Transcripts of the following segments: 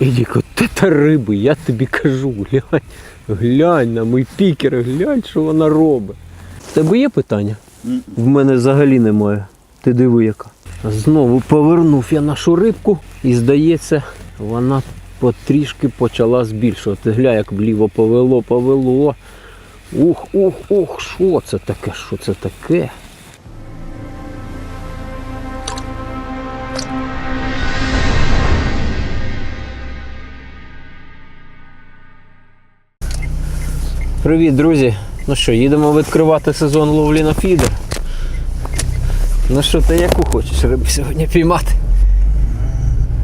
Едік, от це риби, я тобі кажу, глянь, глянь на мій пікер, глянь, що вона робить. В тебе є питання? В мене взагалі немає. Ти диви яка. Знову повернув я нашу рибку і здається, вона потрішки почала збільшувати. Гля, як вліво повело, повело. Ух, ух, ух, що це таке? Що це таке? Привіт, друзі! Ну що, їдемо відкривати сезон ловлі на фідер. Ну що, ти яку хочеш рибу сьогодні піймати?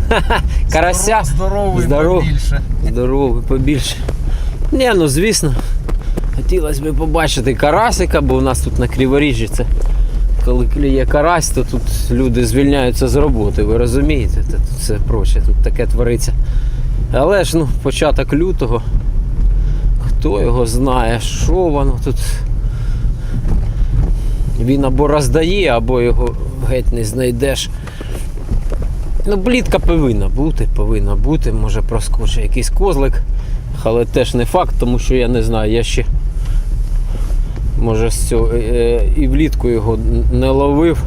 Ха-ха, Карася? Здоровий Здоров- побільше. Здоровий, побільше. Ні, ну звісно. Хотілося б побачити карасика, бо у нас тут на Криворіжжі це коли клює карась, то тут люди звільняються з роботи, ви розумієте? Це тут все проще, тут таке твориться. Але ж ну, початок лютого, хто його знає, що воно тут. Він або роздає, або його геть не знайдеш. Ну, блідка повинна бути, повинна бути. Може проскочить якийсь козлик, але теж не факт, тому що я не знаю, я ще може з цього е, е, і влітку його не ловив.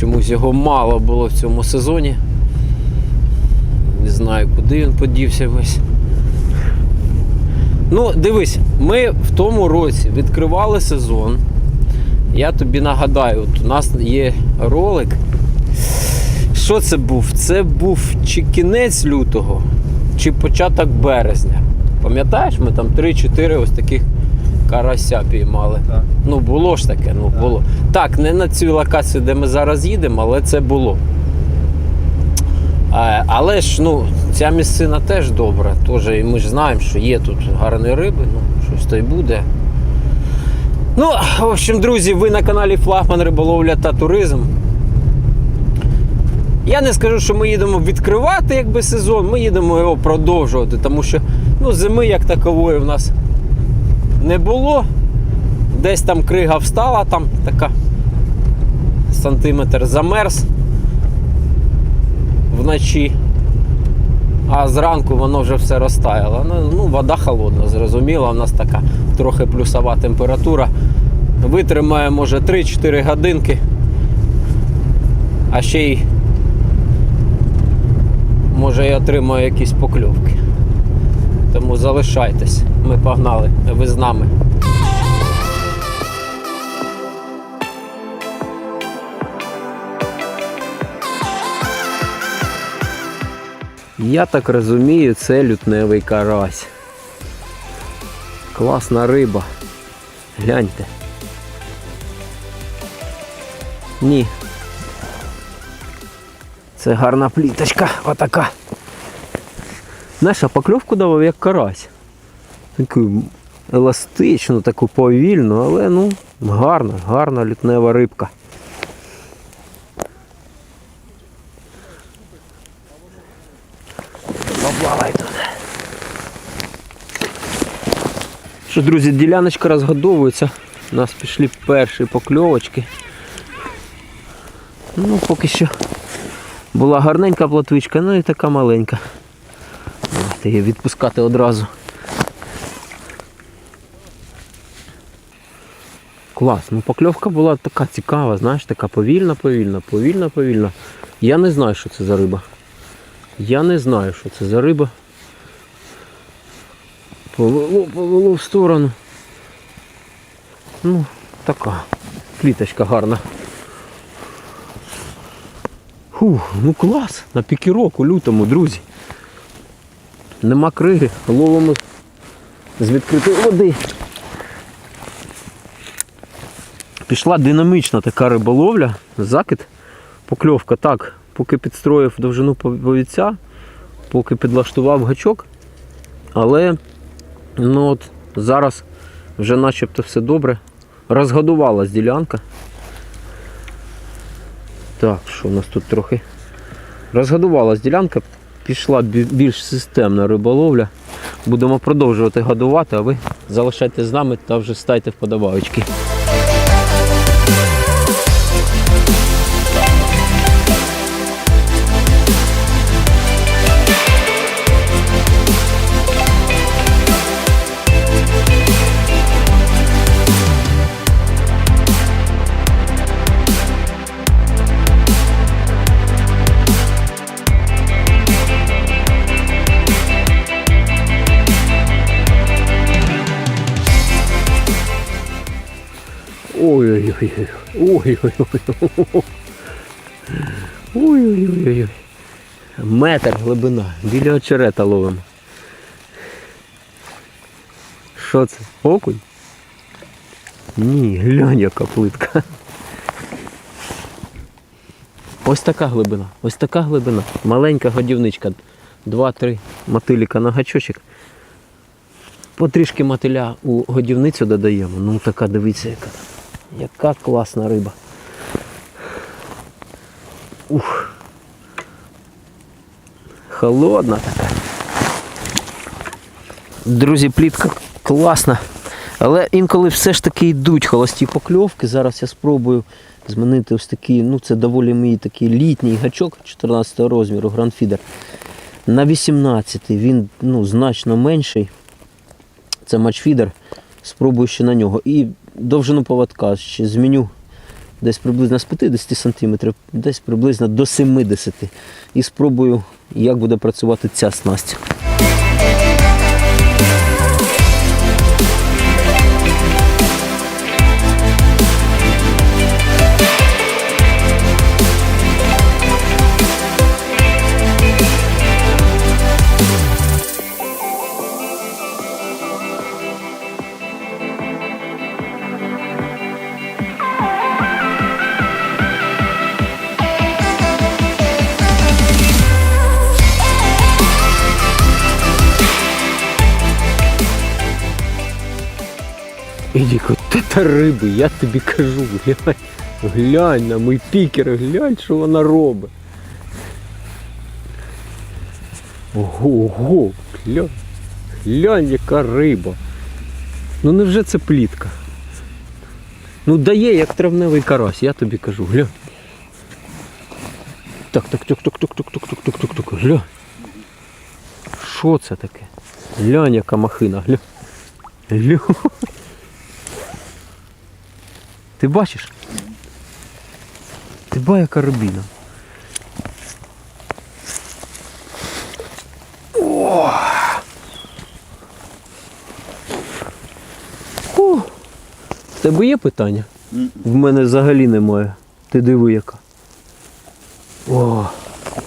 Чомусь його мало було в цьому сезоні. Не знаю, куди він подівся весь. Ну, дивись, ми в тому році відкривали сезон. Я тобі нагадаю, от у нас є ролик. Що це був? Це був чи кінець лютого, чи початок березня. Пам'ятаєш, ми там 3-4 ось таких карася піймали. Так. Ну, було ж таке, ну Так. було. Так, не на цю локацію, де ми зараз їдемо, але це було. Е, Але ж ну, ця місцина теж добра. Теж, і ми ж знаємо, що є тут гарні риби, ну, щось то й буде. Ну, в общем, друзі, ви на каналі Флагман Риболовля та Туризм. Я не скажу, що ми їдемо відкривати якби сезон, ми їдемо його продовжувати, тому що ну, зими як такової в нас не було. Десь там крига встала, там така сантиметр замерз вночі. А зранку воно вже все розтаяло. Ну, ну, вода холодна, зрозуміло, у нас така трохи плюсова температура. Витримає, може, 3-4 годинки. А ще й може я отримаю якісь покльовки. Тому залишайтесь. Ми погнали. Ви з нами. Я так розумію, це лютневий карась. Класна риба. Гляньте. Ні. Це гарна пліточка, отака. Знаєш, а покльовку давав як карась. Таку еластичну, таку повільну, але ну, гарна, гарна лютнева рибка. Поплавай тут. Що, друзі, діляночка розгодовується. У нас пішли перші покльовочки. Ну, поки що була гарненька платвичка, ну і така маленька. Давайте її відпускати одразу. Клас, ну покльовка була така цікава, знаєш, така повільна, повільна, повільна, повільна. Я не знаю, що це за риба. Я не знаю, що це за риба. Повело, повело в сторону. Ну, така. Кліточка гарна. Фух, ну клас, на пікірок у лютому, друзі. Нема криги, ловимо з відкритої води. Пішла динамічна така риболовля, закид, покльовка. Так, поки підстроїв довжину повіця, поки підлаштував гачок. Але ну от зараз вже начебто все добре. Розгодувалась ділянка. Так, що у нас тут трохи? Розгодувалась ділянка, пішла більш системна риболовля. Будемо продовжувати годувати, а ви залишайтесь з нами та вже ставте вподобайки. Ой-ой-ой. Ой-ой-ой. Ой-ой-ой. Метр глибина. Біля очерета ловимо. Що це? Окунь? Ні, глянь, яка плитка. Ось така глибина. Ось така глибина. Маленька годівничка. Два-три мотиліка на гачочок. Потрішки мотиля у годівницю додаємо. Ну така дивіться, яка. Яка класна риба. Ух. Холодна така. Друзі, плітка класна. Але інколи все ж таки йдуть холості покльовки. Зараз я спробую змінити ось такий, ну це доволі мій такий літній гачок 14 розміру грандфідер. На 18 він ну, значно менший. Це матчфідер. Спробую ще на нього. І довжину поводка ще зміню десь приблизно з 50 см, десь приблизно до 70 І спробую, як буде працювати ця снасть. Та риби, я тобі кажу, глянь, глянь на мій пікер, глянь, що вона робить. Ого, ого, глянь, глянь, яка риба. Ну невже це плітка? Ну дає, як травневий карась, я тобі кажу, глянь. Так, так, так, так, так, так, так, так, так, так, так, глянь. Що це таке? Глянь, яка махина, глянь. Глянь. Ти бачиш? Ти ба яка рибіна. О! О! В тебе є питання? В мене взагалі немає. Ти диви яка. О,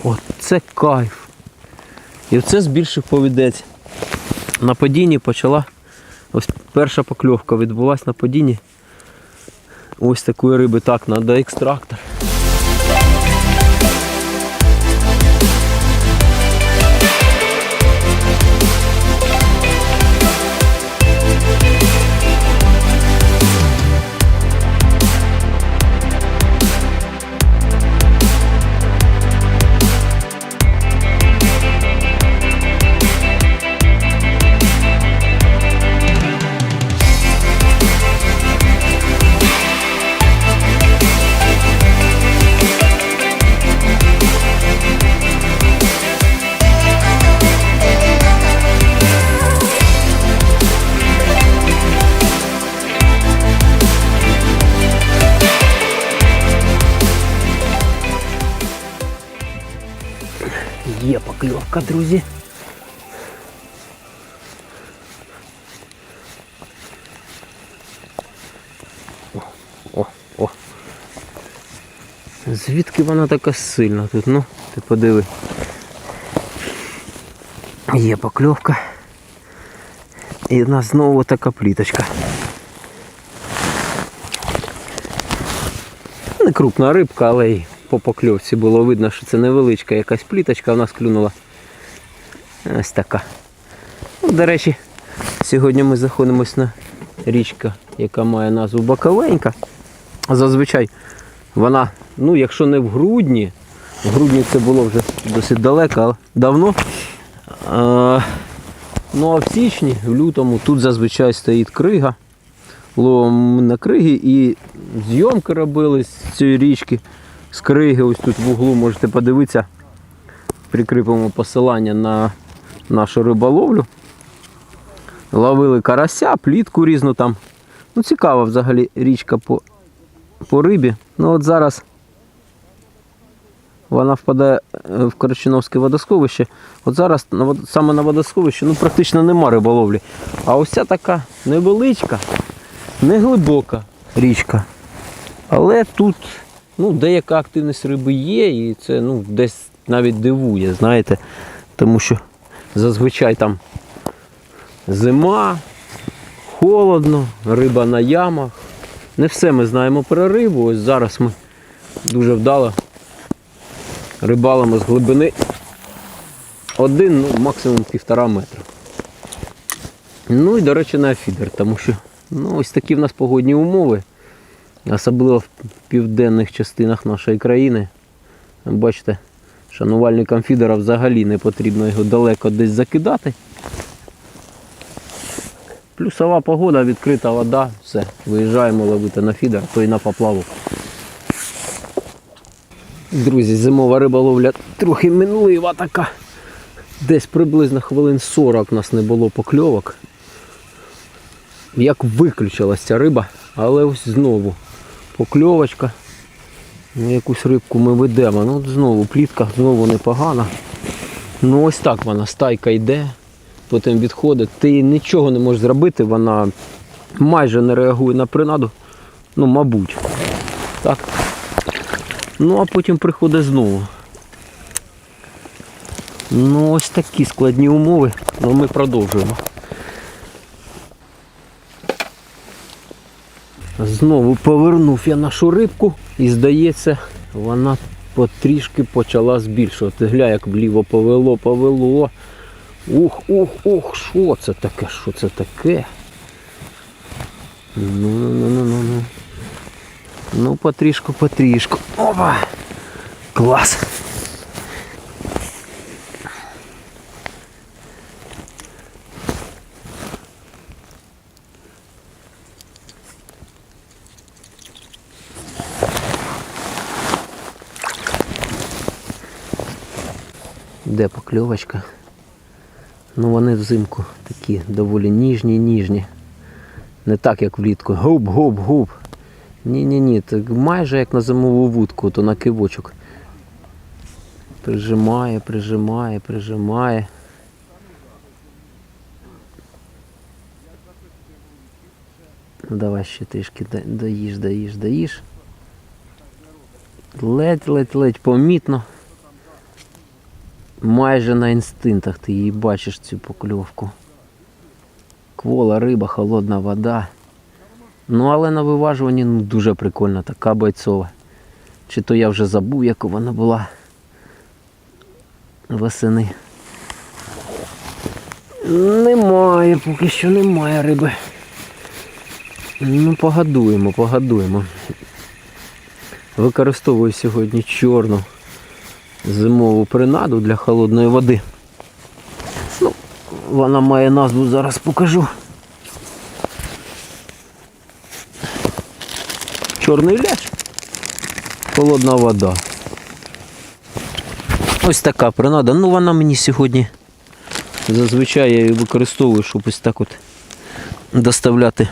от це кайф. І це збільшив повідець. На падінні почала. Ось перша покльовка відбулася на падінні. Ось такої риби так, треба екстрактор. Друзі. О, о, о. Звідки вона така сильна тут? Ну, ти подиви. Є покльовка. І в нас знову така пліточка. Не крупна рибка, але й по покльовці було видно, що це невеличка якась пліточка у нас клюнула. Ось така. Ну, до речі, сьогодні ми знаходимося на річка, яка має назву Баковенька. Зазвичай вона, ну якщо не в грудні, в грудні це було вже досить далеко, але давно. А, ну а в січні, в лютому тут зазвичай стоїть крига. Ловимо на криги і зйомки робили з цієї річки. З криги, ось тут в углу можете подивитися. Прикріпимо посилання на нашу риболовлю. Ловили карася, плітку різну там. Ну, цікава взагалі річка по, по рибі. Ну от зараз вона впадає е, в Корочиновське водосховище. От зараз саме на водосховищі ну, практично нема риболовлі. А ось така невеличка, неглибока річка. Але тут ну, деяка активність риби є, і це ну, десь навіть дивує, знаєте. Тому що зазвичай там зима, холодно, риба на ямах. Не все ми знаємо про рибу. Ось зараз ми дуже вдало рибалимо з глибини один, ну, максимум півтора метра. Ну і, до речі, на фідер, тому що ну, ось такі в нас погодні умови, особливо в південних частинах нашої країни. Бачите, шанувальникам фідера взагалі не потрібно його далеко десь закидати. Плюсова погода, відкрита вода, все, виїжджаємо ловити на фідер, то й на поплавок. Друзі, зимова риболовля трохи минлива така. Десь приблизно хвилин 40 у нас не було покльовок. Як виключилась ця риба, але ось знову покльовочка. Якусь рибку ми ведемо. Ну от знову плітка, знову непогана. Ну ось так вона, стайка йде, потім відходить. Ти нічого не можеш зробити, вона майже не реагує на принаду. Ну, мабуть. Так. Ну а потім приходить знову. Ну, ось такі складні умови, але ми продовжуємо. Знову повернув я нашу рибку і здається, вона потрішки почала збільшувати. Гля, як вліво повело, повело. Ух, ух, ух, що це таке? Що це таке? Ну, ну, ну, ну, ну, ну. Ну, потрішку, потрішку. Опа! Клас! Де покльовочка? Ну вони взимку такі доволі ніжні, ніжні. Не так, як влітку. Губ, губ, губ. Ні-ні-ні, так майже як на зимову вудку, то на кивочок. Прижимає, прижимає, прижимає. Ну давай ще трішки доїж, доїж, доїж. Ледь, ледь, ледь, помітно. Майже на інстинктах ти її бачиш цю покльовку. Квола, риба, холодна вода. Ну, але на виважуванні ну, дуже прикольна, така бойцова. Чи то я вже забув, яка вона була восени. Немає, поки що немає риби. Ну, погадуємо, погадуємо. Використовую сьогодні чорну зимову принаду для холодної води. Ну, вона має назву, зараз покажу. Чорний ляж. Холодна вода. Ось така принада. Ну вона мені сьогодні зазвичай я її використовую, щоб ось так от доставляти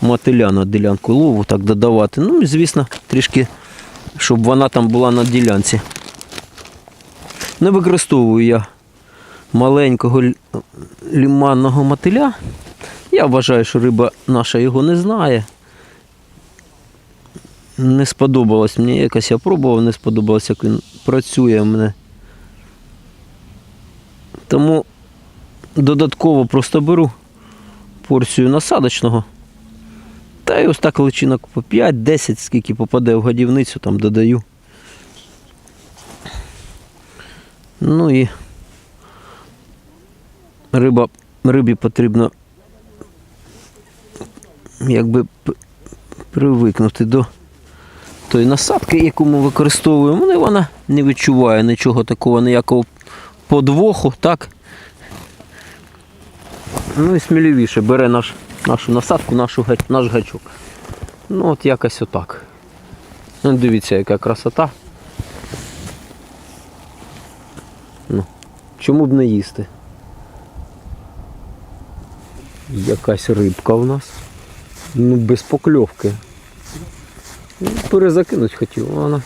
мотиля на ділянку лову, так додавати. Ну і звісно, трішки, щоб вона там була на ділянці. Не використовую я маленького ліманного мотиля. Я вважаю, що риба наша його не знає. Не сподобалось мені якось, я пробував, не сподобалось, як він працює в мене. Тому додатково просто беру порцію насадочного. Та й ось так личинок по 5-10, скільки попаде в годівницю, там додаю. Ну і риба, рибі потрібно якби привикнути до тої насадки, яку ми використовуємо. Ну і вона не відчуває нічого такого, ніякого подвоху, так? Ну і сміливіше бере наш, нашу насадку, нашу, наш гачок. Ну от якось отак. Ну, дивіться, яка красота. Чому б не їсти? Якась рибка в нас. Ну, без покльовки. Ну, перезакинуть хотів, вона.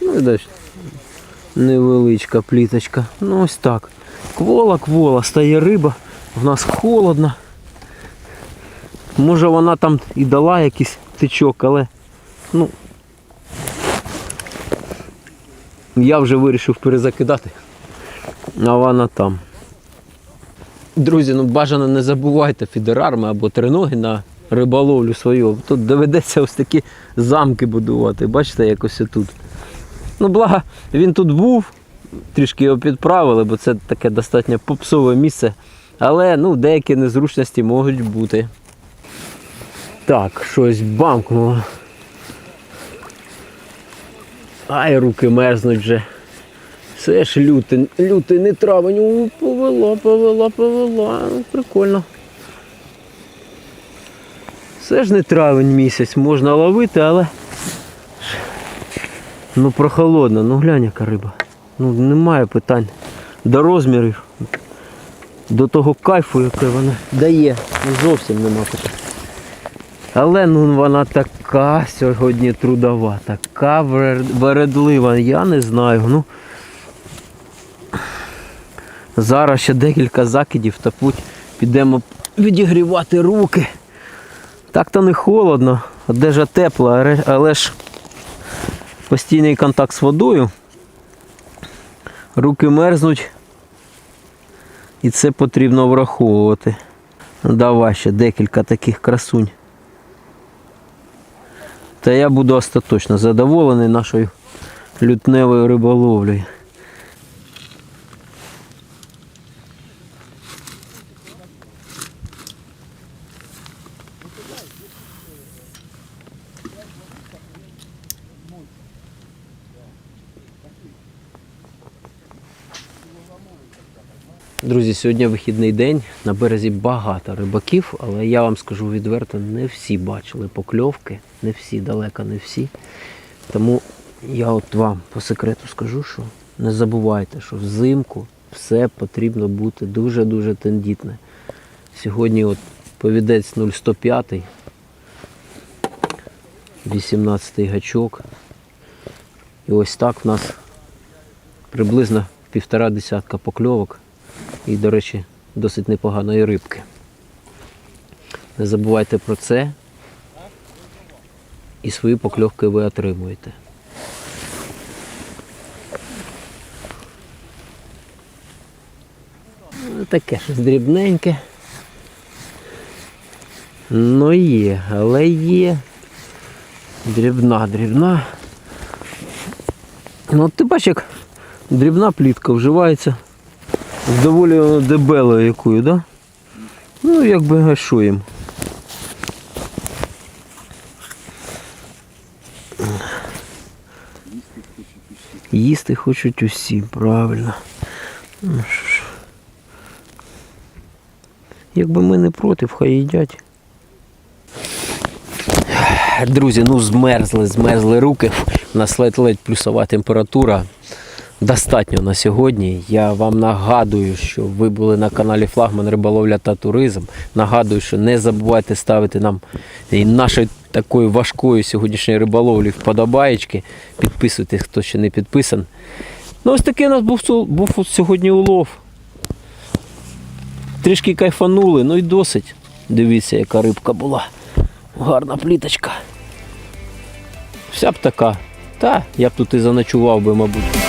Ну і далі. Невеличка пліточка. Ну ось так. Квола, квола, стає риба, в нас холодно. Може вона там і дала якийсь тичок, але Ну, я вже вирішив перезакидати, а вона там. Друзі, ну бажано не забувайте фідерарми або триноги на риболовлю свою. Тут доведеться ось такі замки будувати. Бачите, якось тут. Ну, благо, він тут був, трішки його підправили, бо це таке достатньо попсове місце. Але ну, деякі незручності можуть бути. Так, щось бамкнуло. Ай, руки мерзнуть вже. Це ж лютий, лютий не травень. У, повела, повела, повела. Ну, Прикольно. Це ж не травень місяць, можна ловити, але. Ну прохолодно, ну глянь яка риба. Ну немає питань. До розмірів. До того кайфу, яке вона дає. Ну, зовсім нема питань. Але ну вона така сьогодні трудова, така вередлива, я не знаю. Ну, зараз ще декілька закидів та путь підемо відігрівати руки. Так то не холодно, одежа тепла, але- ж постійний контакт з водою. Руки мерзнуть. І це потрібно враховувати. Давай ще декілька таких красунь. Та я буду остаточно задоволений нашою лютневою риболовлею. Друзі, сьогодні вихідний день. На березі багато рибаків, але я вам скажу відверто, не всі бачили покльовки, не всі, далеко не всі. Тому я от вам по секрету скажу, що не забувайте, що взимку все потрібно бути дуже-дуже тендітне. Сьогодні от повідець 0105, 18 гачок. І ось так в нас приблизно півтора десятка покльовок. І, до речі, досить непоганої рибки. Не забувайте про це. І свої покльовки ви отримуєте. Ну, Таке щось дрібненьке. Ну є, але є. Дрібна, дрібна. Ну ти бачиш, як дрібна плітка вживається доволі воно дебелою якою, да? Ну, якби їм. Їсти хочуть усі, правильно. Ну, що ж. Якби ми не проти, хай їдять. Друзі, ну змерзли, змерзли руки. У нас ледь-ледь плюсова температура. Достатньо на сьогодні. Я вам нагадую, що ви були на каналі Флагман Риболовля та Туризм. Нагадую, що не забувайте ставити нам і нашої такої важкої сьогоднішньої риболовлі вподобаєчки. Підписуйтесь, хто ще не підписан. Ну, ось такий у нас був, був сьогодні улов. Трішки кайфанули, ну і досить. Дивіться, яка рибка була. Гарна пліточка. Вся б така. Та, я б тут і заночував би, мабуть.